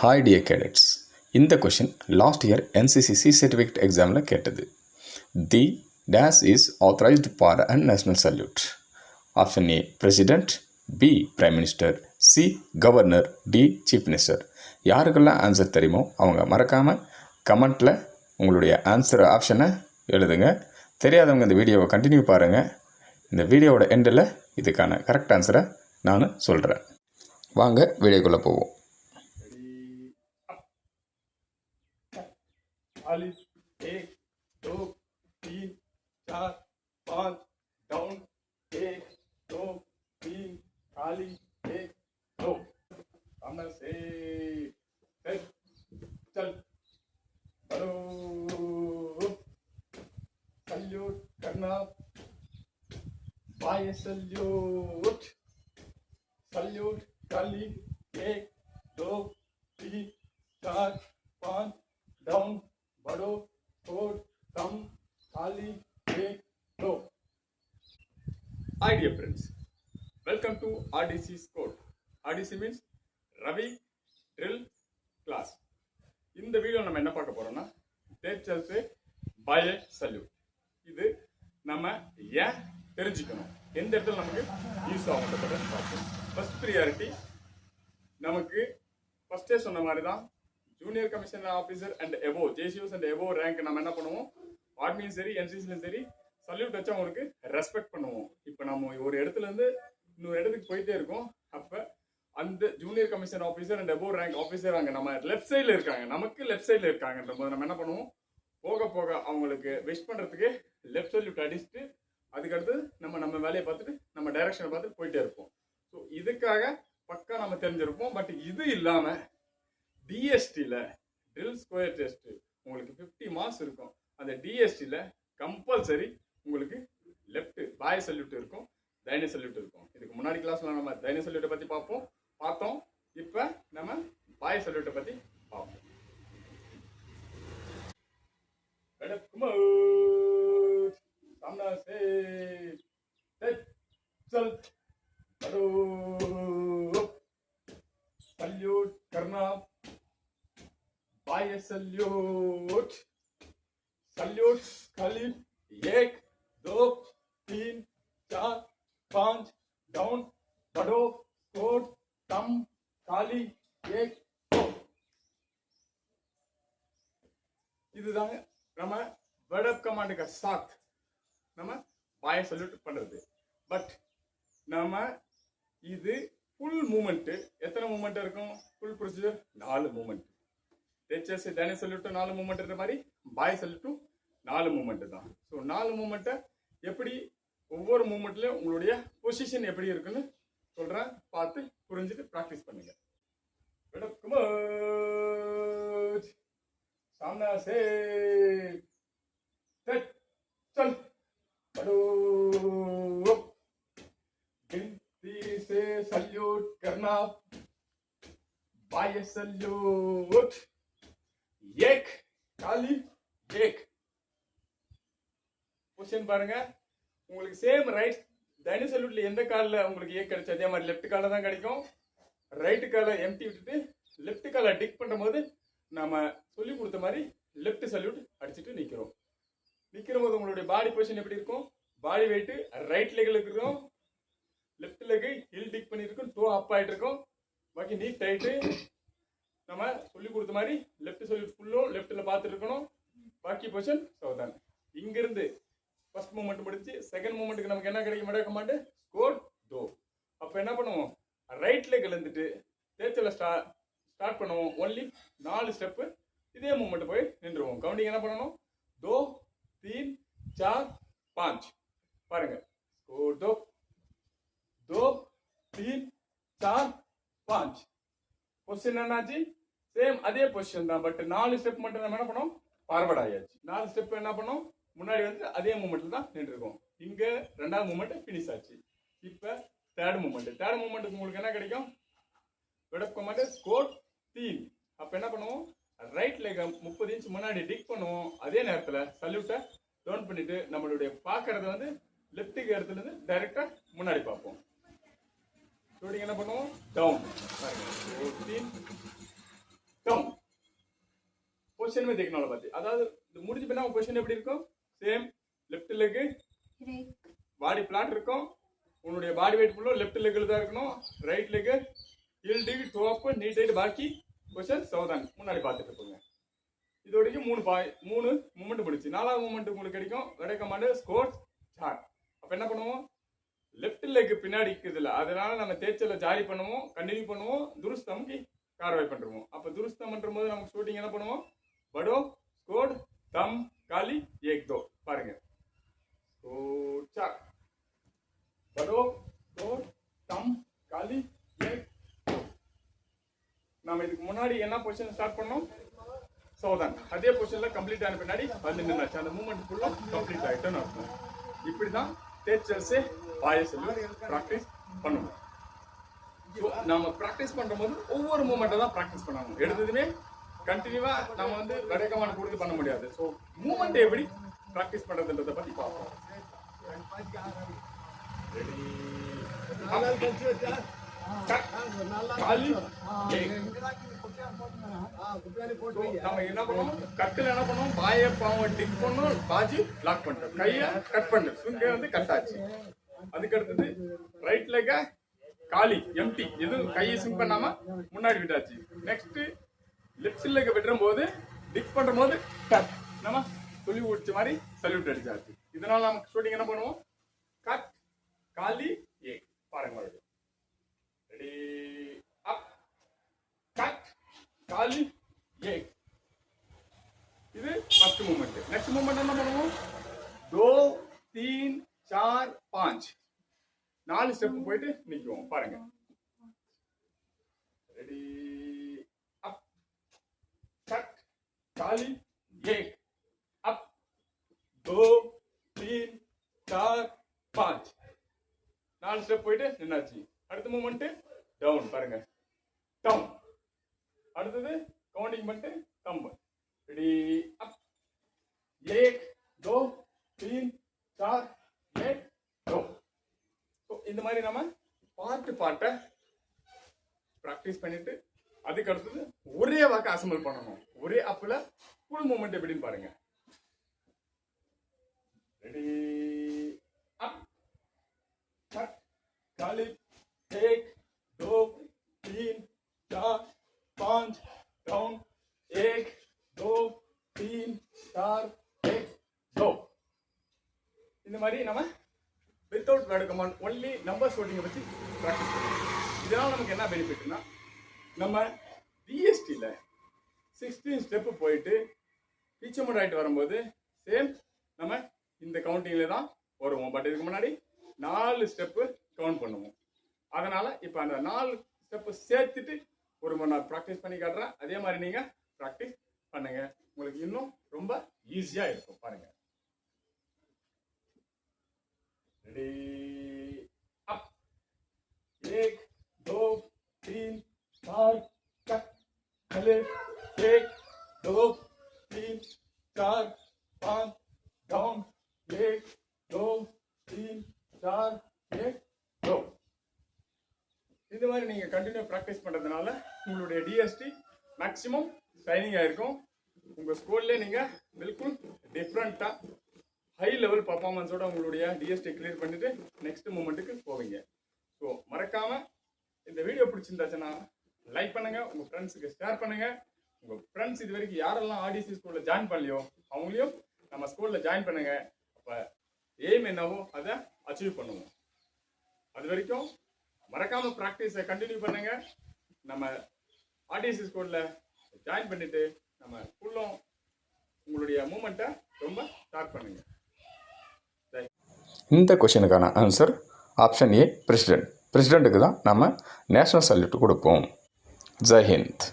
Hi dear cadets இந்த question last year NCC C certificate எக்ஸாமில் கேட்டது. The dais is authorised for and national salute option A president B prime minister C governor D chief minister யாருக்கெல்லாம் answer தெரியுமோ அவங்க மறக்காமல் கமெண்ட்டில் உங்களுடைய answer ஆப்ஷனை எழுதுங்க. தெரியாதவங்க இந்த வீடியோவை கண்டினியூ பாருங்கள் இந்த வீடியோவோட எண்டில் இதுக்கான கரெக்ட் ஆன்சரை நான் சொல்கிறேன் வாங்க வீடியோக்குள்ளே போவோம். खाली एक, दो, तीन, चार, पाँच डाउन एक, दो, तीन खाली एक, दो। सामने से चल चल। करो सल्यूट करना। Bye salute. सल्यूट खाली एक, दो, तीन, चार, पाँच डाउन बढ़ो फोर कम खाली एक दो Hi dear friends, welcome to RDC's code. RDC means Ravi Drill Class. இந்த வீடியோ நம்ம என்ன பார்க்க போறோம்னா டேச்சர்ஸ் பய சல்யூட் இது நம்ம ஏன் தெரிஞ்சுக்கணும் எந்த இடத்துல நமக்கு யூஸ் ஆகும் பார்ப்போம் ஃபர்ஸ்ட் ப்ரியாரிட்டி நமக்கு ஃபர்ஸ்டே சொன்ன மாதிரி தான் junior commission officer and above ஜேசியூஸ் and above rank நம்ம என்ன பண்ணுவோம்? ஆர்மியும் சரி என்சிசிலும் சரி சல்யூட் வச்சு அவங்களுக்கு ரெஸ்பெக்ட் பண்ணுவோம். இப்போ நம்ம ஒரு இடத்துல இருந்து இன்னொரு இடத்துக்கு போயிட்டே இருக்கோம். அப்போ அந்த junior commission officer and above rank officer அங்கே நம்ம லெஃப்ட் சைடில் இருக்காங்க. நமக்கு லெஃப்ட் சைடில் இருக்காங்கன்ற போது நம்ம என்ன பண்ணுவோம்? போக போக அவங்களுக்கு விஷ் பண்ணுறதுக்கு லெஃப்ட் சல்யூட் அடிச்சுட்டு அதுக்கடுத்து நம்ம நம்ம வேலையை பார்த்துட்டு நம்ம டைரக்ஷனை பார்த்துட்டு போயிட்டே இருப்போம். ஸோ இதுக்காக பக்கா நம்ம தெரிஞ்சிருப்போம். பட் இது இல்லாமல் டிஎஸ்டியில் ட்ரில் ஸ்கொயர் டெஸ்ட்டு உங்களுக்கு ஃபிஃப்டி மார்க்ஸ் இருக்கும். அந்த டிஎஸ்டியில் கம்பல்சரி உங்களுக்கு லெஃப்ட் பாய் சல்யூட் இருக்கும் தைனிய சல்யூட் இருக்கும். இதுக்கு முன்னாடி கிளாஸில் நம்ம தைனிய சல்யூட்டை பற்றி பார்ப்போம். பார்த்தோம். இப்போ நம்ம பாய் சல்யூட்டை பற்றி பார்ப்போம். சாம்னா சே சல்யூட் सल्यूट सल्यूट खाली एक दो तीन चार पाँच डाउन बढ़ो स्कोर कम खाली एक दो இதுதாங்க நம்ம வெடப் கமாண்டுக்கு சாத் நம்ம பாய சல்யூட் பண்றது பட் நம்ம இது ஃபுல் மூமெண்ட் எத்தனை மூமெண்ட் இருக்கும் ஃபுல் ப்ரொசீஜர் நாலு மூமெண்ட் ஹெச்எஸ் டேனி சல்யூட்டும் நாலு மூமெண்ட்ன்ற மாதிரி பாய் சல்யூட்டும் நாலு மூமெண்ட் தான் ஸோ நாலு மூமெண்ட்டை எப்படி ஒவ்வொரு மூமெண்ட்லயும் உங்களுடைய பொசிஷன் எப்படி இருக்குன்னு சொல்றேன் பார்த்து புரிஞ்சுட்டு ப்ராக்டிஸ் பண்ணுங்க வெடக்குமார் सामने से चल चल बढ़ो गिनती से सल्यूट करना बाय सल्यूट பொசிஷன் பாருங்க. உங்களுக்கு சேம் ரைட் தைன சல்யூட்ல எந்த காலில் உங்களுக்கு ஏ கிடைச்சு அதே மாதிரி லெஃப்ட் காலில் தான் கிடைக்கும். ரைட்டு காலை எம்டி விட்டுட்டு லெஃப்ட் காலை டிக் பண்ணும்போது நம்ம சொல்லி கொடுத்த மாதிரி லெஃப்ட் சல்யூட் அடிச்சுட்டு நிற்கிறோம் நிற்கிற போது உங்களுடைய பாடி பொசிஷன் எப்படி இருக்கும்? பாடி வெயிட்டு ரைட் லெக்கில் இருக்கும் லெஃப்ட் லெக் ஹில் டிக் பண்ணியிருக்கும் டோ அப் ஆகிட்டு இருக்கும். பாக்கி நீ டைட்டு நம்ம சொல்லி கொடுத்த மாதிரி லெஃப்ட் சல்யூட் ஃபுல்லும் லெஃப்ட்டில் பார்த்துட்டு இருக்கணும். பாக்கி பொசிஷன் சவுதான் இங்கிருந்து ஃபர்ஸ்ட் மூமெண்ட் முடிச்சு செகண்ட் மூமெண்ட்டுக்கு நமக்கு என்ன கிடைக்கும்? மேடம் கமாண்டு ஸ்கோர் தோ அப்போ என்ன பண்ணுவோம்? ரைட் லெக் இருந்துட்டு தேச்சல ஸ்டா ஸ்டார்ட் பண்ணுவோம். ஒன்லி நாலு ஸ்டெப்பு இதே மூமெண்ட் போய் நின்றுவோம். கவுண்டிங் என்ன பண்ணணும்? தோ தீன் சார் பாஞ்ச் பாருங்க. ஸ்கோர் தோ தோ தீன் சார் பாஞ்ச் பொசிஷன் என்னாச்சு? சேம் அதே பொசிஷன் தான். பட் நாலு ஸ்டெப் மட்டும் நம்ம என்ன பண்ணோம்? பார்வர்ட் ஆயாச்சு. நாலு ஸ்டெப் என்ன பண்ணோம்? முன்னாடி வந்து அதே மூமெண்ட்டில் தான் நின்றுருக்கோம். இங்கே ரெண்டாவது மூமெண்ட்டு ஃபினிஷ் ஆச்சு. இப்போ தேர்ட் மூமெண்ட்டு தேர்ட் மூமெண்ட்டுக்கு உங்களுக்கு என்ன கிடைக்கும்? வெடப் கமாண்டு ஸ்கோர் தீன் அப்போ என்ன பண்ணுவோம்? ரைட் லெக்கை முப்பது இன்ச் முன்னாடி டிக் பண்ணுவோம். அதே நேரத்தில் சல்யூட்டை டோன் பண்ணிவிட்டு நம்மளுடைய பார்க்குறத வந்து லெஃப்ட்டுக்கு கேரத்துலேருந்து டைரெக்டாக முன்னாடி பார்ப்போம். ஷூட்டிங் என்ன பண்ணுவோம்? டவுன் டவுன் பொசிஷனுமே தேக்கணும் பார்த்து அதாவது இது முடிஞ்சு பண்ணால் பொசிஷன் எப்படி இருக்கும்? Same left leg body flat இருக்கும். உன்னுடைய பாடி வெயிட் ஃபுல்லும் லெஃப்ட் லெக்கில் தான் இருக்கணும். Right leg heel tick toe up neat right பாக்கி கொஸ்டின் சவுதான் முன்னாடி பார்த்துட்டு போங்க. இதோடைக்கு மூணு பாய் மூணு மூமெண்ட் முடிச்சு நாலாவது மூமெண்ட் உங்களுக்கு கிடைக்கும். வெடை கமாண்டு ஸ்கோர் சார் அப்போ என்ன பண்ணுவோம்? லெஃப்ட் லெக் பின்னாடி இருக்குதுல்ல அதனால நம்ம தேய்ச்சல ஜாரி பண்ணுவோம். கண்டினியூ பண்ணுவோம். துருஸ்தம்க்கு கார்வாய் பண்ணுறோம் அப்போ துருஸ்தம் பண்ணுற போது நமக்கு ஷூட்டிங் என்ன பண்ணுவோம்? படோ ஸ்கோர் தம் காலி ஏக் தோ பாருங்க स्कोर चार बड़ो स्कोर कम காலி ஏக் दो. நாம இதுக்கு முன்னாடி என்ன பொசிஷன் ஸ்டார்ட் பண்ணோம் சோதான் அதே பொசிஷன்ல கம்ப்ளீட் ஆன பின்னாடி வந்து நின்னாச்சு அந்த மூமெண்ட் ஃபுல்லா கம்ப்ளீட் ஆயிட்டோம்னு அர்த்தம் இப்படிதான் தேச்சல்ஸே பாய சொல்லி ப்ராக்டிஸ் பண்ணணும் ஸோ நம்ம ப்ராக்டிஸ் பண்ணும்போது ஒவ்வொரு மூமெண்ட்டை தான் ப்ராக்டிஸ் பண்ணணும் எடுத்ததுமே கண்டினியூவா நம்ம வந்து வடக்கமான கொடுத்து பண்ண முடியாது. ஸோ மூமெண்ட் எப்படி ப்ராக்டிஸ் பண்றதுன்றதை பத்தி பார்ப்போம். நம்ம என்ன பண்ணுவோம் கட்டில் என்ன பண்ணுவோம் பாய பாவம் டிக் பண்ணும் பாஜி லாக் பண்ணிட்டோம். கையை கட் பண்ணு. சுங்க வந்து கட் ஆச்சு. அதுக்கு அடுத்தது ரைட் லெக்க காலி எம்டி எதுவும் கையை சிம் பண்ணாம முன்னாடி விட்டாச்சு. நெக்ஸ்ட் லெஃப்ட் சைடில் இருக்க போது டிக் பண்ணுற போது டக் நம்ம சொல்லி ஊடிச்ச மாதிரி சல்யூட் அடிச்சாச்சு. இதனால் நம்ம ஷூட்டிங் என்ன பண்ணுவோம்? கட் காலி ஏ பாருங்க மறுபடியும் ரெடி அப் கட் காலி ஏ இது ஃபர்ஸ்ட் மூமெண்ட் நெக்ஸ்ட் மூமெண்ட் என்ன பண்ணுவோம்? டோ தீன் சார் பாஞ்ச் நாலு ஸ்டெப் போயிட்டு நிற்குவோம் பாருங்க. ரெடி காலி ஏக் அப் दो तीन चार पांच நாலு ஸ்டெப் போயிட்டு நின்னாச்சு அடுத்த மூமெண்ட் டவுன் பாருங்க டவுன் அடுத்தது கவுண்டிங் பண்ணிட்டு தம்பு ரெடி அப் ஏக் दो तीन चार एक दो ஸோ இந்த மாதிரி நம்ம பாட்டு பாட்டை ப்ராக்டிஸ் பண்ணிட்டு அதுக்கு அடுத்தது ஒரே வாக்க அசம்பிள் பண்ணணும் ஒரே அப்பில் ஃபுல் மூமெண்ட் எப்படின்னு பாருங்க ரெடி அப் கட் காலி एक दो तीन चार पाँच डाउन एक दो तीन चार एक दो இந்த மாதிரி நம்ம without word command only number ஷோட்டிங்கை வச்சு ப்ராக்டிஸ் பண்ணுவோம் இதனால் நமக்கு என்ன பெனிஃபிட்னா நம்ம டிஎஸ்டியில் சிக்ஸ்டீன் ஸ்டெப்பு போயிட்டு டீச்சர் ஆகிட்டு வரும்போது சேம் நம்ம இந்த கவுண்டிங்கில் தான் வருவோம். பட் இதுக்கு முன்னாடி நாலு ஸ்டெப்பு கவுண்ட் பண்ணுவோம். அதனால் இப்போ அந்த நாலு ஸ்டெப்பு சேர்த்துட்டு ஒரு மணி நேரம் ப்ராக்டிஸ் பண்ணி காட்டுறேன். அதே மாதிரி நீங்கள் ப்ராக்டிஸ் பண்ணுங்கள் உங்களுக்கு இன்னும் ரொம்ப ஈஸியாக இருக்கும். பாருங்கள் ரெடி खले एक दो तीन चार पाँच डाउन एक दो तीन चार एक दो இது மாதிரி நீங்க கண்டினியூ ப்ராக்டிஸ் பண்றதுனால உங்களுடைய டிஎஸ்டி மேக்ஸிமம் ஷைனிங் ஆயிருக்கும் உங்க ஸ்கூல்ல நீங்க பில்குல் டிஃப்ரெண்டா ஹை லெவல் பர்ஃபார்மன்ஸோட உங்களுடைய டிஎஸ்டி கிளியர் பண்ணிட்டு நெக்ஸ்ட் மூமெண்ட்டுக்கு போவீங்க ஸோ மறக்காம இந்த வீடியோ பிடிச்சிருந்தாச்சுன்னா லைக் பண்ணுங்க உங்க ஃப்ரெண்ட்ஸுக்கு ஷேர் பண்ணுங்க. உங்க ஃப்ரெண்ட்ஸ் இது வரைக்கும் யாரெல்லாம் ஆடிசி ஸ்கூல்ல ஜாயின் பண்ணலையோ அவங்களையும் நம்ம ஸ்கூல்ல ஜாயின் பண்ணுங்க. அப்ப எய்ம் என்னவோ அதை அச்சீவ் பண்ணுவோம். அது வரைக்கும் மறக்காம ப்ராக்டிஸை கண்டினியூ பண்ணுங்க. நம்ம ஆர்டிசி ஸ்கூல்ல ஜாயின் பண்ணிட்டு நம்ம ஃபுல்லும் உங்களுடைய மூமெண்ட்டை ரொம்ப ஸ்டார்ட் பண்ணுங்க. இந்த கொஷனுக்கான ஆன்சர் ஆப்ஷன் ஏ பிரசிடென்ட் பிரசிடெண்ட்டுக்கு தான் நம்ம நேஷ்னல் சல்யூட் கொடுப்போம். Jai Hind.